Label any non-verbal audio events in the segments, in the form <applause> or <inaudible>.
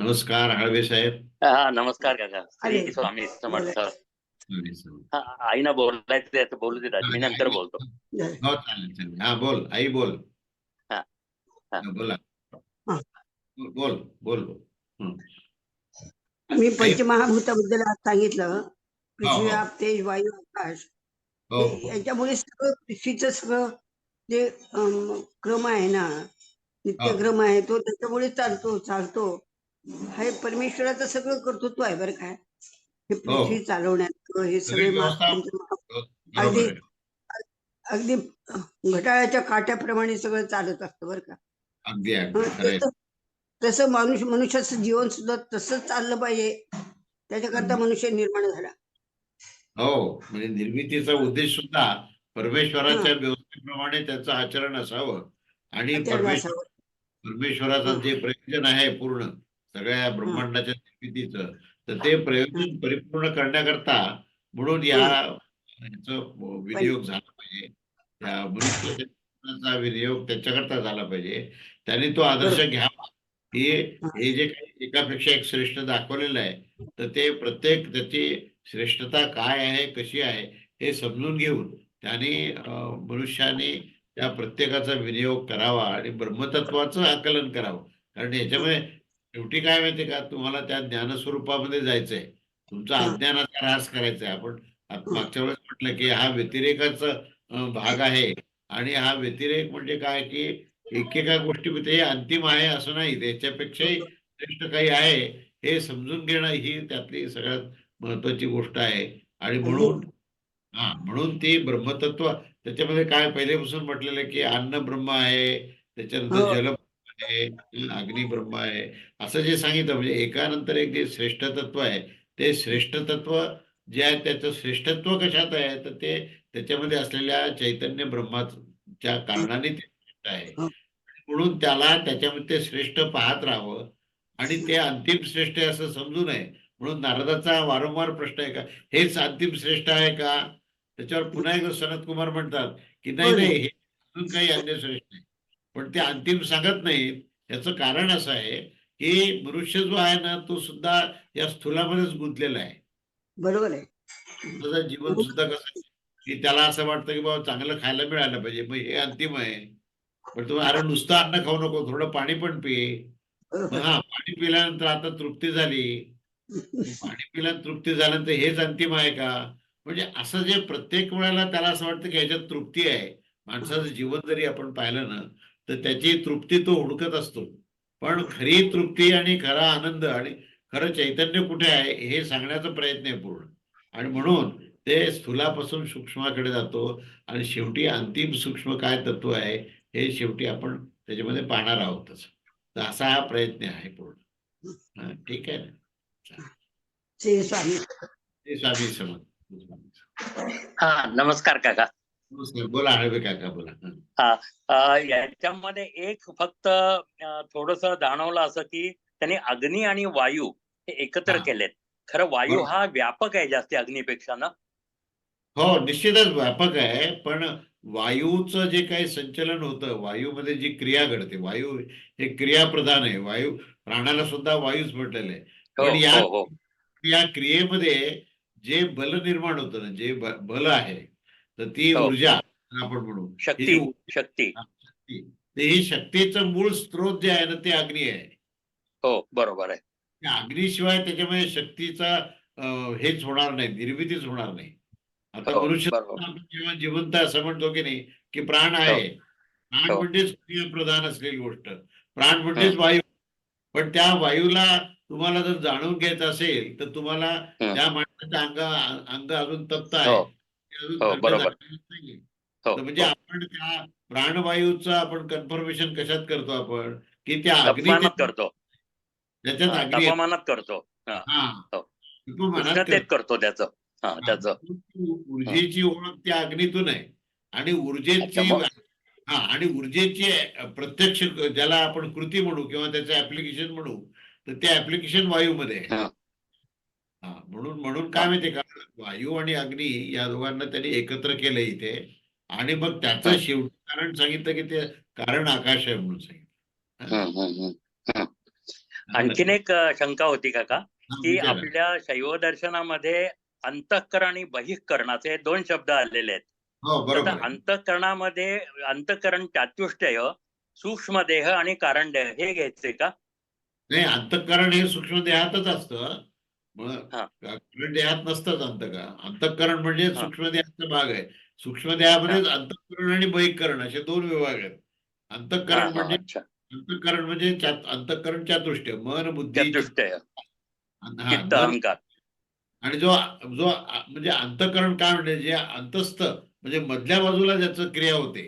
नमस्कार हळवे साहेब. हा नमस्कार काका. श्री स्वामी समर्थ. हा, आईना बोलायचं आहे तर बोलू देतात मी नंतर बोलतो. हो चालेल चालेल. हा बोल. आई बोल. हा, हा. हा, बोला. हा. बोल बोल बोल. हं. मी पंचमहाभूताबद्दल आज सांगितलं. पृथ्वी हो. आप तेज वायू आकाश. हो हे- याच्यामुळे सगळं पृथ्वीचं सगळं जे अम, क्रम आहे ना नित्यक्रम आहे तो त्याच्यामुळे चालतो चालतो. हे परमेश्वराचं सगळं कर्तृत्व आहे बरं काय हे पृथ्वी चालवण्यात हे सगळे हो. आहे. अगदी घटाळ्याच्या काट्याप्रमाणे सगळं चालत असतं बरं का. अगदी अगदी. हं, तसं- मनुष्य मनुष्याचं जीवन सुद्धा तसंच चाललं पाहिजे. त्याच्याकरता मनुष्य निर्माण झाला. हो म्हणजे निर्मितीचा उद्देश सुद्धा परमेश्वराच्या व्यवस्थेप्रमाणे त्याचं आचरण असावं. आणि. परमेश्वराचं हं. जे प्रयोजन आहे पूर्ण सगळ्या ब्रह्मांडाच्या निर्मितीचं. तर ते प्रयोजन परिपूर्ण करण्याकरता म्हणून या ह्याचं विनियोग झाला पाहिजे. त्या मनुष्य विनियोग त्याच्याकरता झाला पाहिजे. त्याने तो आदर्श घ्यावा. हे हे. जे काही एकापेक्षा एक श्रेष्ठ दाखवलेलं आहे तर ते प्रत्येक त्याची श्रेष्ठता काय आहे कशी आहे हे समजून घेऊन त्याने मनुष्याने त्या प्रत्येकाचा विनियोग करावा आणि ब्रह्मतत्वाचं आकलन करावं. कारण याच्यामध्ये शेवटी काय माहितीये का? तुम्हाला त्या ज्ञानस्वरूपामध्ये जायचंय. तुमचा हा. अज्ञानाचा ऱ्हास करायचा आहे आपण मागच्या वेळेस म्हटलं की हा व्यतिरेकाचा भाग आहे. आणि हा व्यतिरेक म्हणजे काय की एकेका हे अंतिम आहे असं नाही. त्याच्यापेक्षाही श्रेष्ठ काही आहे. हे समजून घेणं ही त्यातली सगळ्यात महत्वाची गोष्ट आहे. आणि म्हणून हा म्हणून ती ब्रह्मतत्व त्याच्यामध्ये काय पहिलेपासून म्हटलेलं की अन्न ब्रह्म आहे. त्याच्यानंतर हो. जल आहे अग्नी ब्रह्म आहे. असं जे सांगितलं म्हणजे एकानंतर एक जे श्रेष्ठ तत्व आहे ते श्रेष्ठ तत्व जे आहे त्याचं श्रेष्ठत्व कशात आहे तर ते त्याच्यामध्ये असलेल्या चैतन्य ब्रह्माच्या कारणाने ते श्रेष्ठ आहे. म्हणून त्याला त्याच्यामध्ये ते श्रेष्ठ पाहत राहावं आणि ते अंतिम श्रेष्ठ आहे असं समजू नये. म्हणून नारदाचा वारंवार प्रश्न आहे का हेच अंतिम श्रेष्ठ आहे का? त्याच्यावर पुन्हा एकदा सनत कुमार म्हणतात की नाही. नाही हे अजून काही अन्य श्रेष्ठ नाही पण ते अंतिम सांगत नाहीत याचं कारण असं आहे की मनुष्य जो आहे ना तो सुद्धा या स्थूलामध्येच गुंतलेला आहे. बरोबर आहे. जीवन सुद्धा कसं की त्याला असं वाटतं की बाबा चांगलं खायला मिळालं पाहिजे. मग हे अंतिम आहे. पण तुम्ही अरे नुसतं अन्न खाऊ नको थोडं पाणी पण पी. हा पाणी पिल्यानंतर आता तृप्ती झाली. पाणी पिल्यानंतर तृप्ती झाल्यानंतर हेच अंतिम आहे का? म्हणजे असं जे प्रत्येक वेळेला त्याला असं वाटतं की ह्याच्यात तृप्ती आहे. माणसाचं जीवन जरी आपण पाहिलं ना तर त्याची तृप्ती तो हुडकत असतो. पण खरी तृप्ती आणि खरा आनंद आणि खरं चैतन्य कुठे आहे हे सांगण्याचा प्रयत्न आहे पूर्ण. आणि म्हणून ते स्थूलापासून सूक्ष्माकडे जातो आणि शेवटी अंतिम सूक्ष्म काय तत्व आहे हे शेवटी आपण त्याच्यामध्ये पाहणार आहोतच तर असा हा प्रयत्न आहे पूर्ण. हा, ठीक आहे ना? स्वामी. समज हा नमस्कार काका. नमस्कार बोला हळवे काका बोला हं. अ, याच्यामध्ये एक फक्त थोडस जाणवलं असं की त्यांनी अग्नी आणि वायू हे एकत्र. केलेत खरं वायू. हा व्यापक आहे जास्ती अग्नीपेक्षा ना हो निश्चितच व्यापक आहे पण वायूचं जे काही संचलन होतं वायूमध्ये जी क्रिया घडते वायू हे क्रियाप्रधान आहे वायू प्राणाला सुद्धा वायूच म्हटलेलं आहे हो पण या हो हो या क्रियेमध्ये जे बल निर्माण होतं ना जे बल आहे तर ती हो. ऊर्जा आपण म्हणू ही शक्ती शक्ती. ते ही शक्तीचं मूळ स्त्रोत जे आहे ना ते अग्नी आहे. हो बरोबर आहे. अग्नीशिवाय त्याच्यामध्ये शक्तीचा हेच होणार नाही निर्मितीच होणार नाही. आता हो, मनुष्य जेव्हा जिवंत असं म्हणतो की नाही की प्राण आहे. प्राण हो. म्हणजेच प्रधान असलेली गोष्ट. प्राण म्हणजेच वायू. पण त्या वायूला तुम्हाला जर जाणून घ्यायचं असेल तर तुम्हाला हं. त्या माणसाचं अंग अंग अजून तप्त आहे. हो. बरोबर. हो. म्हणजे आपण त्या प्राणवायूचं आपण कन्फर्मेशन कशात करतो आपण? की त्या अग्नी तापमानात करतो. त्याच्यात. तापमानात करतो. हा. उष्णतेत करतो त्याचं. हा त्याचं. ऊर्जेची ओळख त्या अग्नीतून आहे. आणि ऊर्जेची हा आणि ऊर्जेची प्रत्यक्ष ज्याला आपण कृती म्हणू किंवा त्याचं ऍप्लिकेशन म्हणू तर ते ऍप्लिकेशन वायूमध्ये आहे. म्हणून म्हणून काय माहितीये का? वायू आणि अग्नी या दोघांना त्यांनी एकत्र केलं इथे. आणि मग त्याचं शेवटी कारण सांगितलं की ते कारण आकाश आहे म्हणून सांगितलं. आणखीन एक शंका होती काका की. आपल्या शैव दर्शनामध्ये अंतःकरण आणि बहिःकरण असे दोन शब्द आलेले आहेत. हो. अंतःकरणामध्ये अंतःकरण चातुष्टय सूक्ष्म देह आणि कारण देह हे घ्यायचे का? नाही अंतःकरण हे सूक्ष्म देहातच असतं. देहात नसतंच अंतःकरण अंतःकरण म्हणजे. सूक्ष्म देहाचा भाग आहे. सूक्ष्म देहामध्येच अंतःकरण आणि बहिःकरण असे दोन विभाग आहेत. अंतःकरण म्हणजे अंतःकरण म्हणजे अंतःकरण मन बुद्धी चातुष्टय मन अहंकार. आणि जो जो म्हणजे अंतःकरण काय म्हणजे जे अंतस्थ म्हणजे मधल्या बाजूला ज्याचं क्रिया होते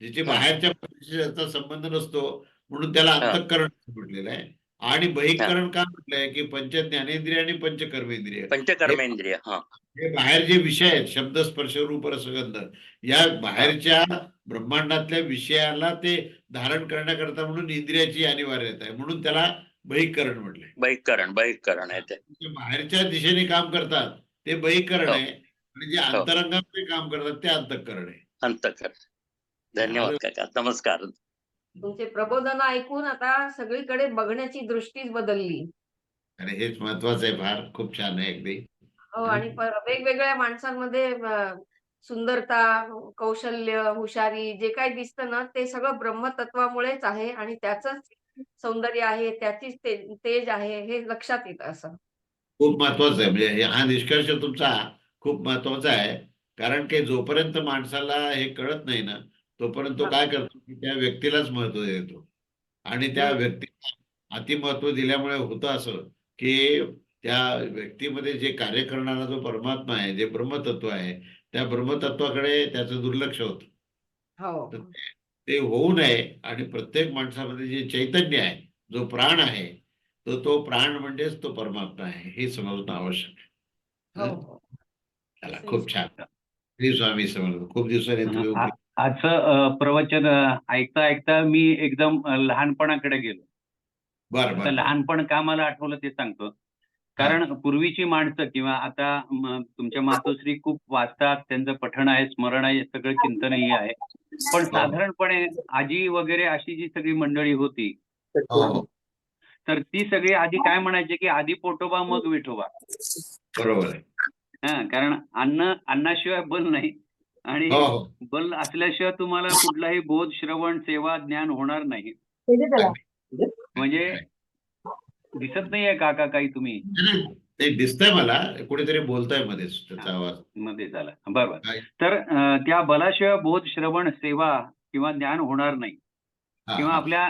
ज्याची. बाहेरच्या संबंध नसतो म्हणून त्याला. अंतःकरण म्हटलेलं आहे. आणि बहिःकरण का म्हटलंय की पंच ज्ञानेंद्रिय आणि पंचकर्मेंद्रिय? पंचकर्मेंद्रिय हा हे. बाहेर जे विषय आहेत शब्द स्पर्श रूप रसगंध या बाहेरच्या ब्रह्मांडातल्या विषयाला ते धारण करण्याकरता म्हणून इंद्रियाची अनिवार्यता आहे म्हणून त्याला बहिःकरण म्हटलंय. बहिःकरण बहिःकरण आहे ते. बाहेरच्या दिशेने काम करतात ते बहिःकरण हो. आहे आणि जे अंतरंगामध्ये काम करतात ते अंतःकरण आहे. अंतःकरण. धन्यवाद काका. नमस्कार. तुमचे प्रबोधन ऐकून आता सगळीकडे बघण्याची दृष्टीच बदलली. आणि हेच महत्वाचं आहे फार. खूप छान आहे अगदी. हो आणि वेगवेगळ्या माणसांमध्ये सुंदरता कौशल्य हुशारी जे काही दिसतं ना ते सगळं ब्रह्मतत्वामुळेच आहे आणि त्याच सौंदर्य आहे त्याचीच ते- तेज आहे हे लक्षात येतं असं. खूप महत्वाचं आहे. म्हणजे हा निष्कर्ष तुमचा खूप महत्त्वाचा आहे. कारण की जोपर्यंत माणसाला हे कळत नाही ना तोपर्यंत तो. काय करतो की त्या व्यक्तीलाच महत्त्व देतो. आणि त्या. व्यक्तीला अतिमहत्व दिल्यामुळे होतं असं की त्या व्यक्तीमध्ये जे कार्य करणारा जो परमात्मा आहे जे ब्रह्मतत्व आहे त्या ब्रह्मतत्वाकडे त्याचं दुर्लक्ष होतं. हो. ते होऊ नये आणि प्रत्येक माणसामध्ये जे चैतन्य आहे जो प्राण आहे तो तो प्राण म्हणजेच तो परमात्मा आहे हे समजणं आवश्यक आहे. हो हो? चला खूप छान. श्री स्वामी समर्थ. खूप दिवसांनी तुम्ही आजचं प्रवचन ऐकता ऐकता मी एकदम लहानपणाकडे गेलो. बरं लहानपण का मला आठवलं ते सांगतो. कारण पूर्वीची माणसं किंवा आता तुमच्या मातोश्री खूप वाचतात त्यांचं पठण आहे स्मरण आहे सगळं चिंतनही आहे. पण साधारणपणे आजी वगैरे अशी जी सगळी मंडळी होती हो हो. तर ती सगळी आधी काय म्हणायचे की आधी पोटोबा मग विठोबा. बरोबर हा कारण अन्न अन्नाशिवाय बल नाही. आणि हो हो. बल असल्याशिवाय तुम्हाला कुठलाही बोध श्रवण सेवा ज्ञान होणार नाही. म्हणजे दिसत नाहीये काका काही तुम्ही. ते दिसतंय मला कुणीतरी बोलतंय मध्येच त्याचा आवाज. मध्ये झाला. बरोबर? तर त्या बलाशिवाय बोध श्रवण सेवा किंवा ज्ञान होणार नाही. किंवा. आपल्या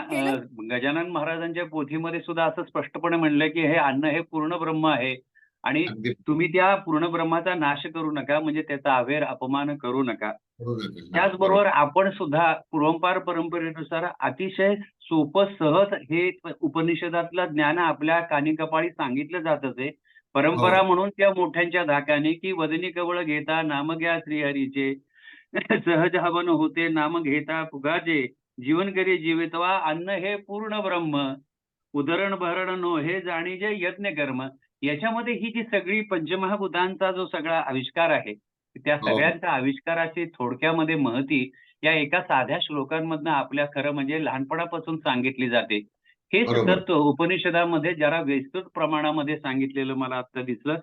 गजानन महाराजांच्या पोथीमध्ये सुद्धा असं स्पष्टपणे म्हणलंय की हे अन्न हे पूर्ण ब्रह्म आहे. आणि तुम्ही त्या पूर्ण ब्रह्माचा नाश करू नका म्हणजे त्याचा अवेर अपमान करू नका. त्याचबरोबर आपण सुद्धा पूर्वंपार परंपरेनुसार अतिशय सोपं सहज हे उपनिषदातलं ज्ञान आपल्या कानी कपाळी सांगितलं जात असे. परंपरा हो. म्हणून त्या मोठ्यांच्या धाकाने की वदनी कवळ घेता नाम घ्या श्रीहरीचे. सहज हवन होते नाम घेता फुगाचे. जीवन करी जीवितवा अन्न हे पूर्ण ब्रह्म. उदरण भरण नो हे जाणीजे यज्ञ कर्म याच्यामध्ये ही जी सगळी पंचमहाभूतांचा जो सगळा आविष्कार आहे त्या हो. सगळ्यांच्या आविष्काराची थोडक्यामध्ये महती या एका साध्या श्लोकांमधनं आपल्या खरं म्हणजे लहानपणापासून सांगितली जाते हेच बरोबर. तत्व उपनिषदामध्ये जरा विस्तृत प्रमाणामध्ये सांगितलेलं मला आता दिसलं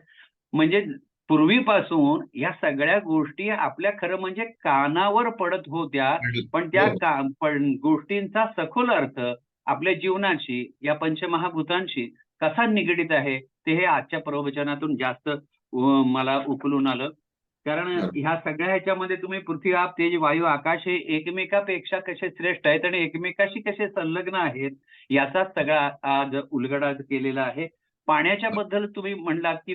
म्हणजे पूर्वीपासून या सगळ्या गोष्टी आपल्या खरं म्हणजे कानावर पडत होत्या पण त्या हो. गोष्टींचा सखोल अर्थ आपल्या जीवनाशी या पंचमहाभूतांशी कसा निगडीत आहे ते हे आजच्या प्रवचनातून जास्त मला उकलून आलं. कारण. ह्या सगळ्या ह्याच्यामध्ये तुम्ही पृथ्वी आप तेज वायू आकाश हे एकमेकापेक्षा कसे श्रेष्ठ आहेत आणि एकमेकाशी कसे संलग्न आहेत याचा सगळा आज उलगडा केलेला आहे. पाण्याच्या बद्दल तुम्ही म्हणलात की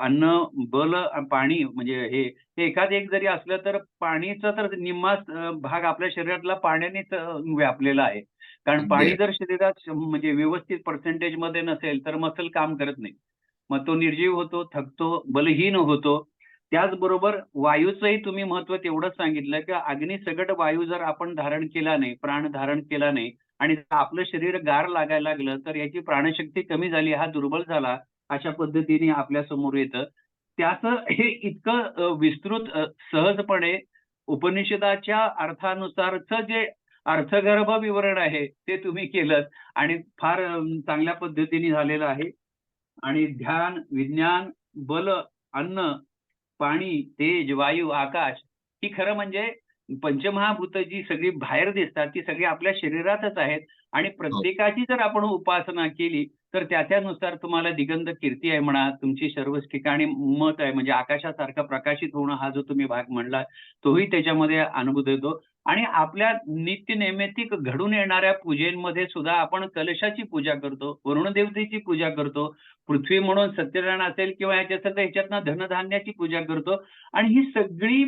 अन्न बल पाणी म्हणजे हे एखाद एक जरी असलं तर पाणीचा तर निम्मा भाग आपल्या शरीरातला पाण्यानेच व्यापलेला आहे. कारण अगदी. पाणी जर शरीरात म्हणजे व्यवस्थित पर्सेंटेजमध्ये नसेल तर मसल काम करत नाही मग तो निर्जीव होतो थकतो बलहीन होतो त्याचबरोबर वायूचंही तुम्ही महत्त्व तेवढंच सांगितलं की अग्नी सगट वायू जर आपण धारण केला नाही प्राण धारण केला नाही आणि आपलं शरीर गार लागायला लागलं तर याची प्राणशक्ती कमी झाली हा दुर्बल झाला अशा पद्धतीने आपल्यासमोर येतं त्याचं हे इतकं विस्तृत सहजपणे उपनिषदाच्या अर्थानुसारच जे अर्थगर्भ विवरण आहे ते तुम्ही केलं आणि फार चांगल्या पद्धतीने झालेलं आहे. आणि ध्यान विज्ञान बल अन्न पाणी तेज वायू आकाश ही खरं म्हणजे पंचमहाभूत जी सगळी बाहेर दिसतात ती सगळी आपल्या शरीरातच आहेत. आणि प्रत्येकाची जर आपण उपासना केली तर त्या त्यानुसार तुम्हाला दिगंत कीर्ती आहे म्हणा तुमची सर्वच ठिकाणी मत आहे म्हणजे आकाशासारखा प्रकाशित होणं हा जो तुम्ही भाग म्हणला तोही त्याच्यामध्ये अनुभूत येतो आणि आपल्या नित्य नैमित्तिक घडून येणाऱ्या पूजेमध्ये सुद्धा आपण कलशाची पूजा करतो वरुणदेवतेची पूजा करतो पृथ्वी म्हणून सत्यनारायण असेल किंवा याच्या सगळं ह्याच्यातनं धनधान्याची पूजा करतो. आणि ही सगळी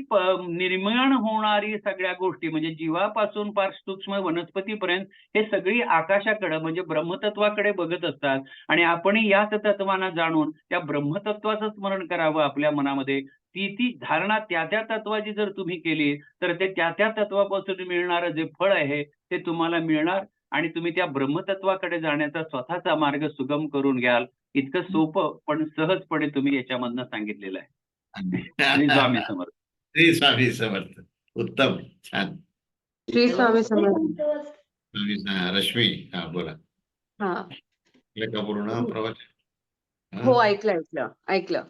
निर्माण होणारी सगळ्या गोष्टी म्हणजे जीवापासून फार सूक्ष्म वनस्पतीपर्यंत हे सगळी आकाशाकडे म्हणजे ब्रह्मतत्वाकडे बघत असतात. आणि आपण याच तत्वांना जाणून त्या ब्रह्मतत्वाचं स्मरण करावं आपल्या मनामध्ये. ती ती धारणा त्या त्या तत्वाची जर तुम्ही केली तर ते त्या त्या तत्वापासून मिळणारं जे फळ आहे ते तुम्हाला मिळणार आणि तुम्ही त्या ब्रह्मतत्वाकडे जाण्याचा स्वतःचा मार्ग सुगम करून घ्याल. इतकं सोपं पण सहजपणे तुम्ही याच्यामधनं सांगितलेलं आहे. आणि स्वामी समर्थ. श्री स्वामी समर्थ. उत्तम. छान. श्री स्वामी समर्थ. रश्मी. हा बोला. हा. पूर्ण प्रवचन? हा? ऐकलं ऐकलं ऐकलं.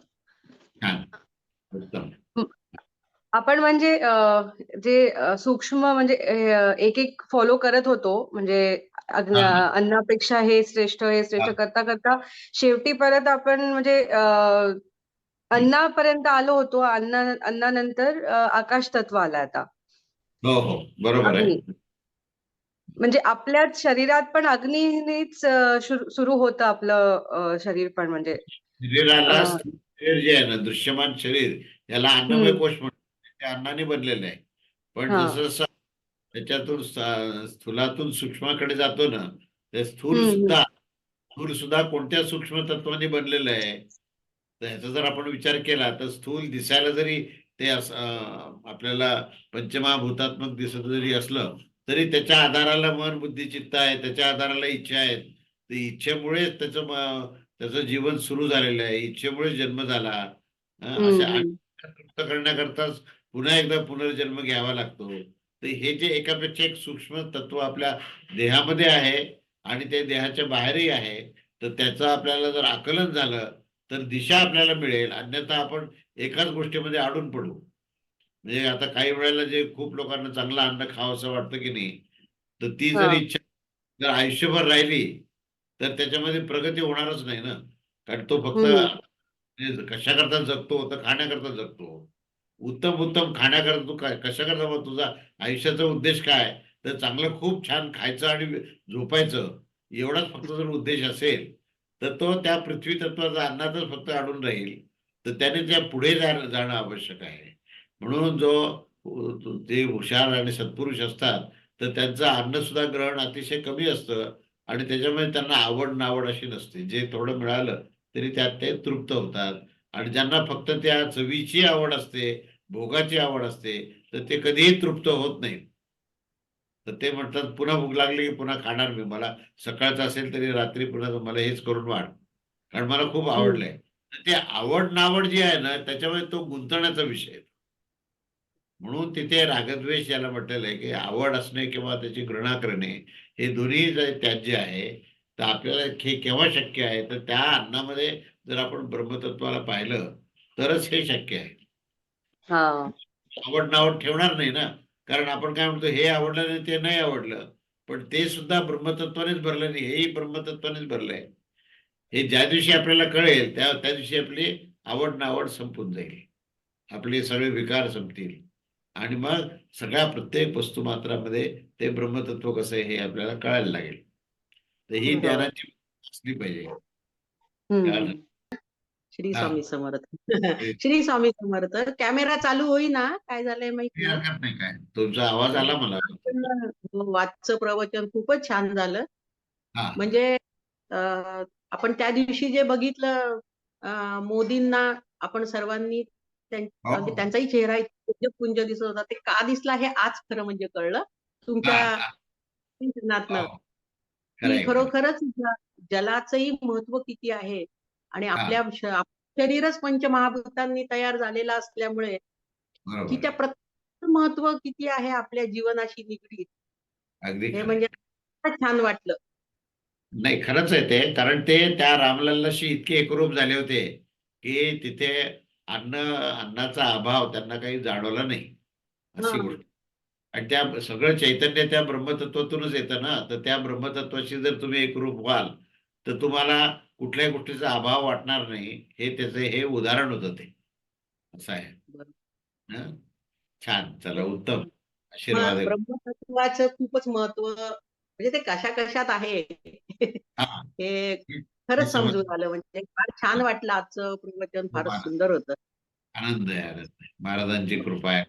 आपण म्हणजे जे सूक्ष्म म्हणजे एक एक फॉलो करत होतो म्हणजे. अन्नापेक्षा हे श्रेष्ठ हे श्रेष्ठ. करता करता शेवटी परत आपण म्हणजे अन्नापर्यंत आलो होतो अन्ना अन्नानंतर आकाश तत्व आलं आता हो हो बरोबर आहे म्हणजे आपल्याच शरीरात पण अग्नीनेच सुरू होतं आपलं शरीर पण म्हणजे शरीर जे आहे ना दृश्यमान शरीर याला अन्नमय. कोश म्हणतात. ते अन्नाने बनलेलं आहे. पण हा. जसं जसं त्याच्यातून स- स्थूलातून सूक्ष्माकडे जातो ना ते स्थूल हम्म, सुद्धा स्थूल सुद्धा कोणत्या सूक्ष्म तत्वाने बनलेलं आहे? तर ह्याचा जर आपण विचार केला तर स्थूल दिसायला जरी ते अस- अं, आपल्याला पंचमहाभूतात्मक दिसत जरी असलं तरी त्याच्या आधाराला मन बुद्धी चित्त आहे त्याच्या आधाराला इच्छा आहेत तर इच्छेमुळेच त्याचं म- त्याचं जीवन सुरू झालेलं आहे. इच्छेमुळे जन्म झाला. हं, अशा. तृप्त करण्याकरताच पुन्हा एकदा पुनर्जन्म घ्यावा लागतो. तर हे जे एकापेक्षा एक सूक्ष्म तत्व आपल्या देहामध्ये आहे आणि ते देहाच्या बाहेरही आहे तर त्याचं आपल्याला जर आकलन झालं तर दिशा आपल्याला मिळेल. अन्यथा आपण एकाच गोष्टीमध्ये अडून पडू. म्हणजे आता काही वेळेला जे खूप लोकांना चांगलं अन्न खावं असं वाटतं की नाही तर ती जर. इच्छा जर आयुष्यभर राहिली तर त्याच्यामध्ये प्रगती होणारच नाही ना. कारण तो फक्त हम्म. म्हणजे कशाकरता जगतो? तर खाण्याकरता जगतो. उत्तम उत्तम खाण्याकरता तू काय कशाकरता मग तुझा आयुष्याचा उद्देश काय? तर चांगलं खूप छान खायचं आणि झोपायचं. एवढाच फक्त जर उद्देश असेल तर तो त्या पृथ्वी तत्वाचा अन्नातच फक्त अडून राहील. तर त्याने त्या पुढे जाणं आवश्यक आहे. म्हणून जो जे हुशार आणि सत्पुरुष असतात तर त्यांचं अन्न सुद्धा ग्रहण अतिशय कमी असतं. आणि त्याच्यामुळे त्यांना आवड नावड अशी नसते. जे थोडं मिळालं तरी त्यात ते तृप्त होतात. आणि ज्यांना फक्त त्या चवीची आवड असते भोगाची आवड असते तर ते कधीही तृप्त होत नाहीत. तर ते म्हणतात पुन्हा भूक लागली की पुन्हा खाणार मी. मला सकाळचं असेल तरी रात्री पुन्हा मला हेच करून वाढ. कारण मला खूप आवडलंय. ते आवड नावड जी आहे ना त्याच्यामुळे तो गुंतण्याचा विषय आहे. म्हणून तिथे रागद्वेष याला म्हटलेलं आहे की आवड असणे किंवा त्याची घृणा करणे हे दोन्ही जे त्याज्य आहे तर आपल्याला हे केव्हा शक्य आहे? तर त्या अन्नामध्ये जर आपण ब्रह्मतत्वाला पाहिलं तरच हे शक्य आहे. हा. आवड नावड ठेवणार नाही ना? कारण आपण काय म्हणतो हे आवडलं नाही ते नाही आवडलं. पण ते सुद्धा ब्रह्मतत्वानेच भरलं नाही हेही ब्रह्मतत्वानेच भरलंय. हे ज्या दिवशी आपल्याला कळेल त्या त्या दिवशी आपली आवड नावड संपून जाईल. आपले सगळे विकार संपतील. आणि मग सगळ्या प्रत्येक वस्तुमात्रामध्ये ते ब्रह्मतत्व कसं आहे हे आपल्याला कळायला लागेल. तर ही. ज्ञानाची असली पाहिजे? श्री हा. स्वामी समर्थ. <laughs> श्री स्वामी समर्थ. कॅमेरा चालू होईना. काय झालंय माहिती काही हरकत नाही काय. तुमचा आवाज आला मला. पण वाचचं प्रवचन खूपच छान झालं. हा. म्हणजे आपण त्या दिवशी जे बघितलं मोदींना आपण सर्वांनी हो. त्यांचाही चेहरा पुंज दिसत होता ते का दिसला हे आज खरं म्हणजे कळलं तुमच्या हा, हा. हो. खरोखरच जलाचंही महत्त्व किती आहे आणि हा. आपल्या शरीरच पंचमहाभूतांनी तयार झालेलं असल्यामुळे की त्या. प्रत्येक महत्त्व किती आहे आपल्या जीवनाशी निगडीत हे. म्हणजे छान वाटलं नाही खरंच आहे ते कारण ते त्या रामलल्लाशी इतके एकरूप झाले होते की तिथे अन्न अन्नाचा अभाव त्यांना काही जाणवला नाही अशी. गोष्ट. आणि त्या सगळं चैतन्य त्या ब्रह्मतत्वातूनच येतं ना तर त्या ब्रह्मतत्वाशी जर तुम्ही एकरूप व्हाल तर तुम्हाला कुठल्याही गोष्टीचा अभाव वाटणार नाही हे त्याचं हे उदाहरण होतं ते. असं आहे? छान. चला उत्तम. आशीर्वाद ब्रह्मतत्वाचं खूपच महत्त्व म्हणजे ते कशा कशात आहे हा. हे हे खरंच समज- समजून आलं म्हणजे फार छान वाटलं आजचं प्रवचन फारच बरं. सुंदर होतं. आनंद आहे आनंद आहे. महाराजांची कृपा आहे.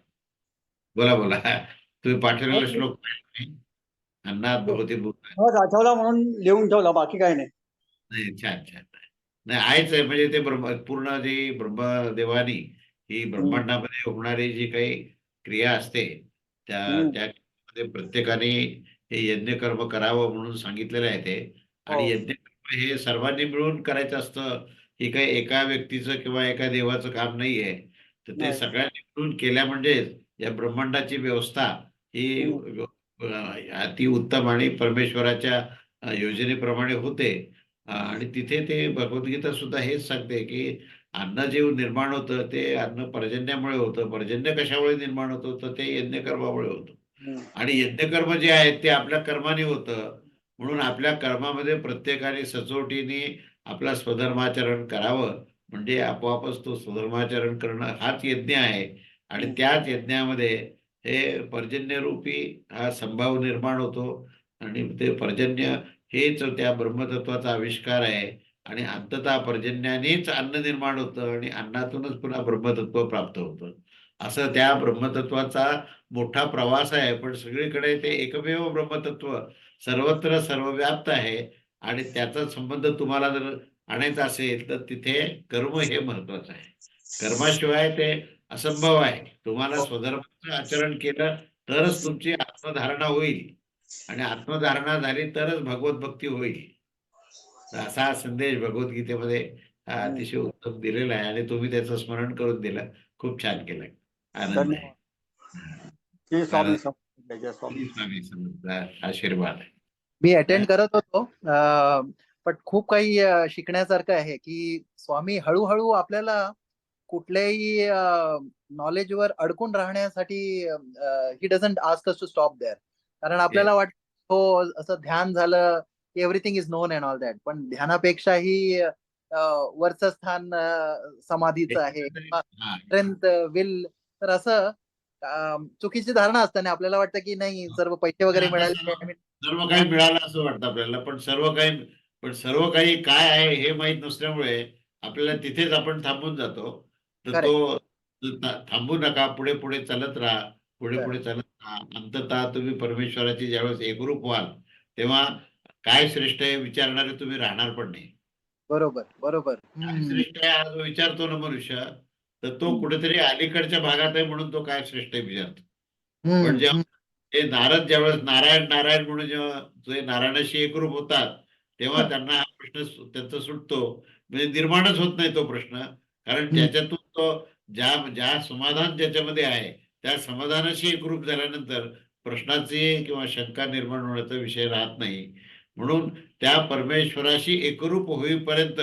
बोला बोला. तुम्ही पाठवलेला श्लोक अन्नात भगवती बुद्ध सहज आठवला म्हणून लिहून ठेवला बाकी काही नाही. नाही छान छान. नाही आहेच आहे. म्हणजे ते ब्रह्म पूर्ण जी ब्रह्मदेवानी ही ब्रह्मांडामध्ये होणारी जी काही क्रिया असते त्या. त्यामध्ये प्रत्येकाने हे यज्ञकर्म करावं म्हणून सांगितलेलं आहे ते. आणि हो. हे सर्वांनी मिळून करायचं असतं ही काही एका व्यक्तीचं किंवा एका देवाचं काम नाही आहे तर ते. सगळ्यांनी मिळून केल्या म्हणजेच या ब्रह्मांडाची व्यवस्था ही अं, अति उत्तम आणि परमेश्वराच्या योजनेप्रमाणे होते. आणि तिथे ते भगवद्गीता सुद्धा हेच सांगते की अन्न जे निर्माण होतं ते अन्न पर्जन्यामुळे होतं. पर्जन्य कशामुळे निर्माण होतं? तर ते यज्ञकर्मामुळे होतं. आणि यज्ञकर्म जे आहेत ते आपल्या कर्माने होतं. म्हणून आपल्या कर्मामध्ये प्रत्येकाने सचोटीने आपला स्वधर्माचरण करावं. म्हणजे आपोआपच तो स्वधर्माचरण करणं हाच यज्ञ आहे. आणि त्याच यज्ञामध्ये हे पर्जन्यरूपी हा संभाव निर्माण होतो. आणि ते पर्जन्य हेच त्या ब्रह्मतत्वाचा आविष्कार आहे. आणि अंततः पर्जन्यानेच अन्न निर्माण होतं आणि अन्नातूनच पुन्हा ब्रह्मतत्व प्राप्त होतं. असं त्या ब्रह्मतत्वाचा मोठा प्रवास आहे पण सगळीकडे ते एकमेव ब्रह्मतत्व सर्वत्र सर्वव्याप्त आहे आणि त्याचा संबंध तुम्हाला जर आणायचा असेल तर तिथे कर्म हे महत्वाचं आहे. कर्माशिवाय ते असंभव आहे. तुम्हाला स्वधर्माचं आचरण केलं तरच तुमची आत्मधारणा होईल. आणि आत्मधारणा झाली तरच भगवत भक्ती होईल. असा संदेश भगवद्गीतेमध्ये अतिशय उत्तम दिलेला आहे आणि तुम्ही त्याचं स्मरण करून दिलं. खूप छान केलं. आनंद आहे. धन्यवाद. जय स्वामी समर्थ जय स्वामी स्वामी समर्थ. आशीर्वाद आहे. मी अटेंड करत होतो पण खूप काही शिकण्यासारखं आहे की स्वामी हळूहळू आपल्याला कुठल्याही नॉलेजवर अडकून राहण्यासाठी he doesn't ask us to stop there कारण आपल्याला वाटतं हो असं ध्यान झालं की everything is known and all that पण ध्यानापेक्षाही वरचं स्थान समाधीचं आहे. स्ट्रेंथ विल तर असं चुकीची धारणा असते आणि आपल्याला वाटतं की नाही सर्व पैसे वगैरे मिळाले. सर्व काही मिळालं असं वाटतं आपल्याला पण सर्व काही पण सर्व काही काय आहे हे माहीत नसल्यामुळे आपल्याला तिथेच आपण थांबून जातो. तर. तो थांबू नका पुढे पुढे चालत राहा पुढे. पुढे चालत राहा. अंततः तुम्ही परमेश्वराची ज्यावेळेस एकरूप व्हाल तेव्हा काय श्रेष्ठ आहे विचारणारे तुम्ही राहणार पण नाही. बरोबर बरोबर. श्रेष्ठ आहे विचारतो ना मनुष्य तर तो कुठेतरी अलीकडच्या भागात आहे म्हणून तो काय श्रेष्ठ विचारतो. पण जेव्हा. ते नारद ज्यावेळेस नारायण नारायण म्हणून जेव्हा ते नारायणाशी एकरूप होतात तेव्हा त्यांना हा प्रश्न त्यांचा सुटतो. म्हणजे निर्माणच होत नाही तो प्रश्न. कारण हम्म. त्याच्यातून तो ज्या ज्या समाधान ज्याच्यामध्ये आहे त्या समाधानाशी एकरूप झाल्यानंतर प्रश्नाची किंवा शंका निर्माण होण्याचा विषय राहत नाही. म्हणून त्या परमेश्वराशी एकरूप होईपर्यंत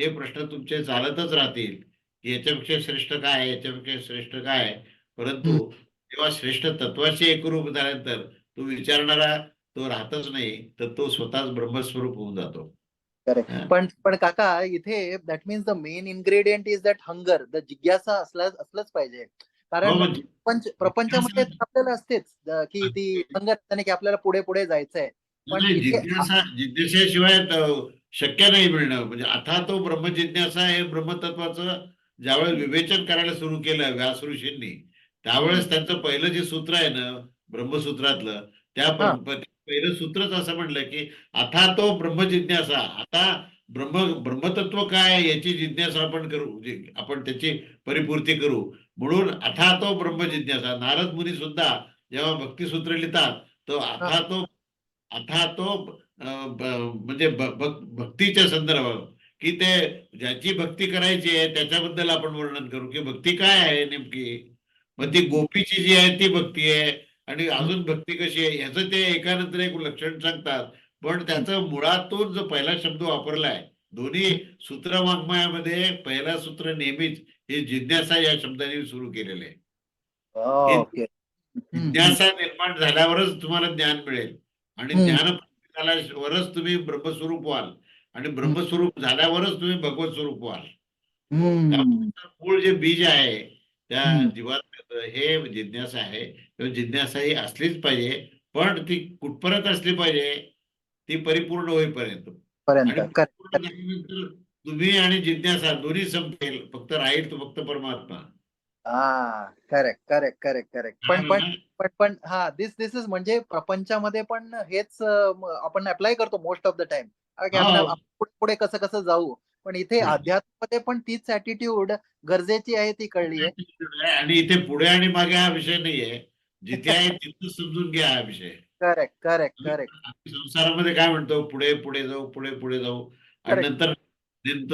हे प्रश्न तुमचे चालतच राहतील. याच्यापेक्षा श्रेष्ठ काय? याच्यापेक्षा श्रेष्ठ काय? परंतु तेव्हा श्रेष्ठ तत्वाशी एकरूप झाल्यानंतर तो विचारणारा तो राहतच नाही तर तो स्वतःच ब्रह्मस्वरूप होऊन जातो. हा. पण पण काका इथे that means the main ingredient is that hunger the जिज्ञासा असला असलंच पाहिजे. हो कारण म्हणजे प्रपंच प्रपंचामध्ये आपल्याला असतेच की ती हंगर की आपल्याला पुढे पुढे जायचंय. पण जिज्ञासा जिज्ञासेशिवाय शक्य नाही मिळणं. म्हणजे आता तो ब्रह्मजिज्ञासा हे ब्रह्मतत्वाचं ज्यावेळेस विवेचन करायला सुरू केलं व्यास ऋषींनी त्यावेळेस त्यांचं पहिलं जे सूत्र आहे ना ब्रह्मसूत्रातलं त्या पहिलं सूत्रच असं म्हटलं की आता तो ब्रह्मजिज्ञासा आता ब्रह्म ब्रह्मतत्व काय याची जिज्ञासा आपण करू आपण त्याची परिपूर्ती करू. म्हणून अथा तो ब्रह्मजिज्ञासा नारद मुनी सुद्धा जेव्हा भक्तिसूत्र लिहितात तो अथा तो अथा तो म्हणजे भक्तीच्या संदर्भात की ते ज्याची भक्ती करायची आहे त्याच्याबद्दल आपण वर्णन करू की भक्ती काय आहे नेमकी? मग ती गोपीची जी आहे ती भक्ती आहे. आणि अजून भक्ती कशी आहे ह्याचं ते एकानंतर एक लक्षण सांगतात. पण त्याचं मुळातून जो पहिला शब्द वापरलाय दोन्ही सूत्र वाङ्मयामध्ये पहिला सूत्र नेहमीच हे जिज्ञासा या शब्दाने सुरू केलेलं आहे. ओके हम्म, जिज्ञासा निर्माण झाल्यावरच तुम्हाला ज्ञान मिळेल. आणि. ज्ञान झाल्यावरच तुम्ही ब्रह्मस्वरूप व्हाल. आणि ब्रह्मस्वरूप झाल्यावरच तुम्ही भगवत स्वरूप व्हाल. मूळ जे बीज आहे त्या. जीवात हे जिज्ञासा आहे किंवा जिज्ञासा ही असलीच पाहिजे पण ती कुठपर्यंत असली पाहिजे ती परिपूर्ण होईपर्यंत. तुम्ही आणि जिज्ञासा दोन्ही संपेल फक्त राहील तो फक्त परमात्मा. हा करेक्ट करेक्ट करेक्ट करेक्ट. पण पण पण पण हा दिस दिस इज म्हणजे प्रपंचामध्ये पण हेच आपण अप्लाय करतो मोस्ट ऑफ द टाइम पुढे कसं कसं जाऊ. पण इथे. अध्यात्मामध्ये पण तीच ऍटिट्यूड गरजेची आहे ती कळली आहे. आणि इथे पुढे आणि मागे हा विषय नाहीये. जिथे आहे <laughs> तिथं समजून घ्या हा विषय. Correct correct correct. आम्ही संसारामध्ये काय म्हणतो? पुढे पुढे जाऊ पुढे पुढे जाऊ. आणि. नंतर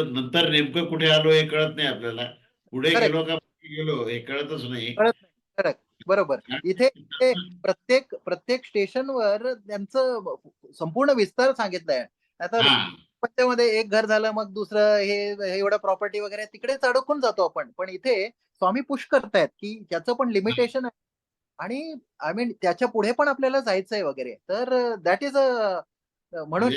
नंतर नेमकं कुठे आलो हे कळत नाही आपल्याला. पुढे. गेलो का गेलो हे कळतच नाही. कळत नाही. करेक्ट. बरोबर. इथे प्रत्येक प्रत्येक स्टेशनवर त्यांचं संपूर्ण विस्तार सांगितलाय. आता प्रपंचामध्ये एक घर झालं मग दुसरं हे एवढं प्रॉपर्टी वगैरे तिकडेच अडकून जातो आपण. पण इथे स्वामी पुश करतायत की त्याचं पण लिमिटेशन आहे. आणि आय मीन त्याच्या पुढे पण आपल्याला जायचंय वगैरे. तर दॅट इज अ म्हणून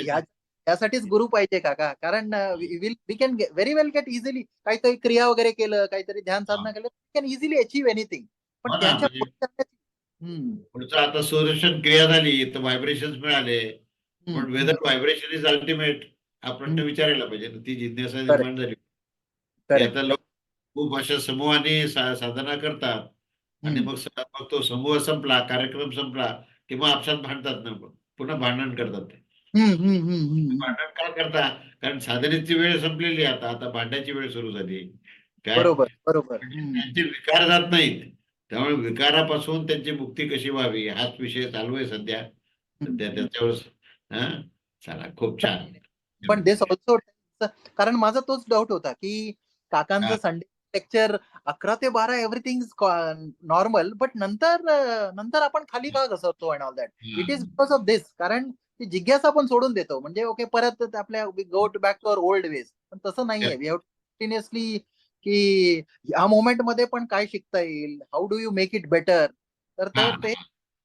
त्यासाठीच गुरु पाहिजे काका. कारण will we can very well get easily काही काही क्रिया वगैरे केलं काहीतरी ध्यान साधना केलं कॅन इझिली अचीव्ह एनिथिंग पण त्याच्या म्हणजे- पुढचं आता सुदर्शन क्रिया झाली तर व्हायब्रेशन मिळाले. पण वेदर व्हायब्रेशन इज अल्टिमेट हा प्रश्न हम्म. विचारायला पाहिजे ती जिज्ञासा. निर्माण झाली. आता लोक खूप अशा समूहाने साधना करतात आणि. मग मग तो समूह संपला कार्यक्रम संपला की मग आपसात भांडतात ना. पुन्हा भांडण करतात ते. भांडण काय करता कारण साधनेची वेळ संपलेली आता आता भांडण्याची वेळ सुरू झाली काय बरोबर. त्यांचे विकार जात नाहीत त्यामुळे विकारापासून त्यांची मुक्ती कशी व्हावी हाच विषय चालू आहे सध्या सध्या त्याच्यावर चला खूप छान. पण दिस ऑल्सो कारण माझा तोच डाऊट होता की काकांचं. संडे लेक्चर अकरा ते बारा एव्हरीथिंग नॉर्मल बट नंतर नंतर आपण खाली का घसरतो and all that it is because of this कारण ती जिज्ञासा आपण सोडून देतो. म्हणजे ओके परत आपल्या go to back to old ways पण तसं नाहीये. वी हॅव कंटिन्युअसली की या मोमेंटमध्ये पण काय शिकता येईल? How do you make it better तर तर ते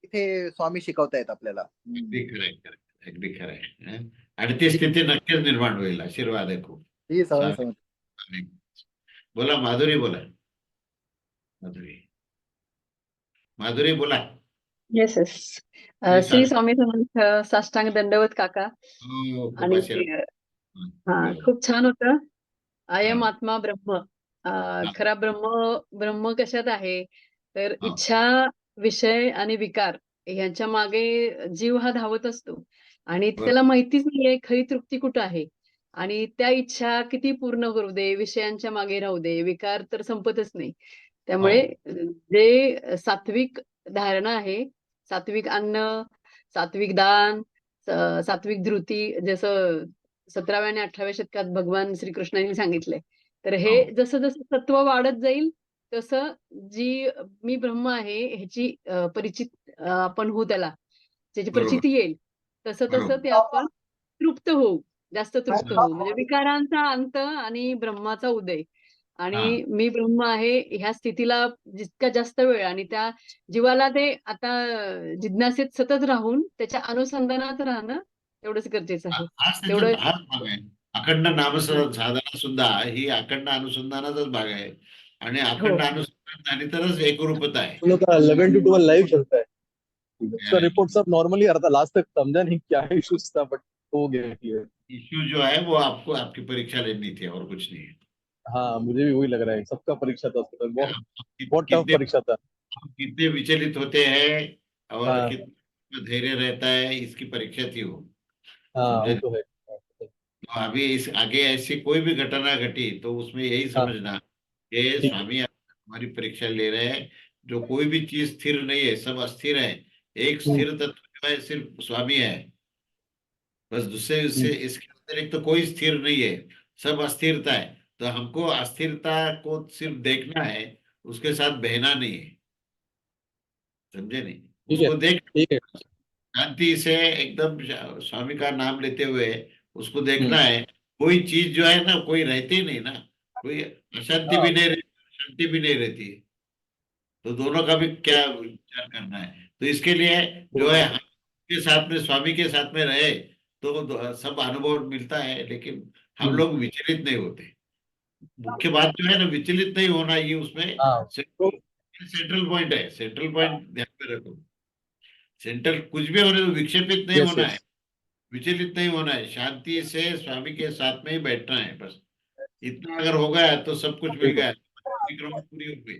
इथे स्वामी शिकवतायत आपल्याला. अगदी खरंय खरंय अगदी खरंय हं? आणि ती स्थिती नक्कीच निर्माण होईल आशीर्वाद आहे खूप. ही सवय. बोला माधुरी बोला. माधुरी. माधुरी बोला. येस येस मी श्री सांग- स्वामी समर्थ साष्टांग दंडवत काका. हो, खूप आणि आशीर्वाद. हा. खूप छान होतं. अयम हा. आत्मा ब्रह्म. अं, खरा ब्रह्म ब्रह्म कशात आहे? तर हा. इच्छा विषय आणि विकार यांच्या मागे जीव हा धावत असतो. आणि. त्याला माहितीच नाहीये खरी तृप्ती कुठं आहे आणि त्या इच्छा किती पूर्ण करू दे विषयांच्या मागे राहू दे विकार तर संपतच नाही त्यामुळे जे सात्विक धारणा आहे सात्विक अन्न सात्विक दान सात्विक धृती जसं सतराव्या आणि अठराव्या शतकात भगवान श्रीकृष्णांनी सांगितलंय तर हे. जसं जसं सत्व वाढत जाईल तसं जी मी ब्रह्म आहे ह्याची परिचित आपण होऊ त्याला त्याची. प्रचिती येईल तसं. तसं ते आपण तृप्त होऊ जास्त तृप्त होऊ. म्हणजे विकारांचा अंत आणि ब्रह्माचा उदय. आणि मी ब्रह्म आहे ह्या स्थितीला जितका जास्त वेळ आणि त्या जीवाला ते आता जिज्ञासेत सतत राहून त्याच्या अनुसंधानात राहणं तेवढंच गरजेचं आहे. तेवढं- हाच भाग आहे. अखंड साधना सुद्धा ही अखंड अनुसंधानाचाच भाग आहे. आणि अखंड हो. अनुसंधान झाली तरच एकरूपता आहे. उसका रिपोर्ट सब नॉर्मली आ रहा था लास्ट तक समझा नहीं क्या इश्यूज़ था बट हो गया क्लियर इश्यू जो है वो आपको आपकी परीक्षा लेनी थी और कुछ नहीं है। हाँ मुझे भी वही लग रहा है सबका परीक्षा था उसका बहुत बहुत टफ परीक्षा था। हम कितने विचलित होते हैं और हाँ। कितना धैर्य रहता है इसकी परीक्षा थी वो। हाँ तो है। तो अभी इस आगे ऐसी कोई भी घटना घटी तो उसमें यही हाँ। समझना कि स्वामी हमारी परीक्षा ले रहे हैं जो कोई भी चीज़ स्थिर नहीं है सब अस्थिर है एक। स्थिर तत्व जो है सिर्फ स्वामी है। बस दूसरे हम्म। इसके अतिरिक्त तो कोई स्थिर नहीं है सब अस्थिरता है। तो हमको अस्थिरता को सिर्फ देखना है उसके साथ बहना नहीं है। समझे नहीं? उसको देख है। शांति से एकदम स्वामी का नाम लेते हुए उसको देखना। है। कोई चीज जो है ना कोई रहती नहीं ना। कोई अशांति भी। नहीं रहती शांति भी नहीं रहती। तो दोनों का भी क्या विचार करना है? तो इसके लिए जो है हम के साथ में स्वामी के साथ में रहे तो सब अनुभव मिलता है लेकिन हम। लोग विचलित नहीं होते। मुख्य बात जो है ना विचलित नहीं होना ये उसमें सेंट्रल पॉइंट है। सेंट्रल पॉइंट ध्यान में रखो। सेंट्रल कुछ भी होने तो विक्षेपित नहीं होना. है। विचलित नहीं होना है। शांति से स्वामी के साथ में ही बैठना है बस। इतना अगर हो गया तो सब कुछ मिल गया। पूरी हो गई।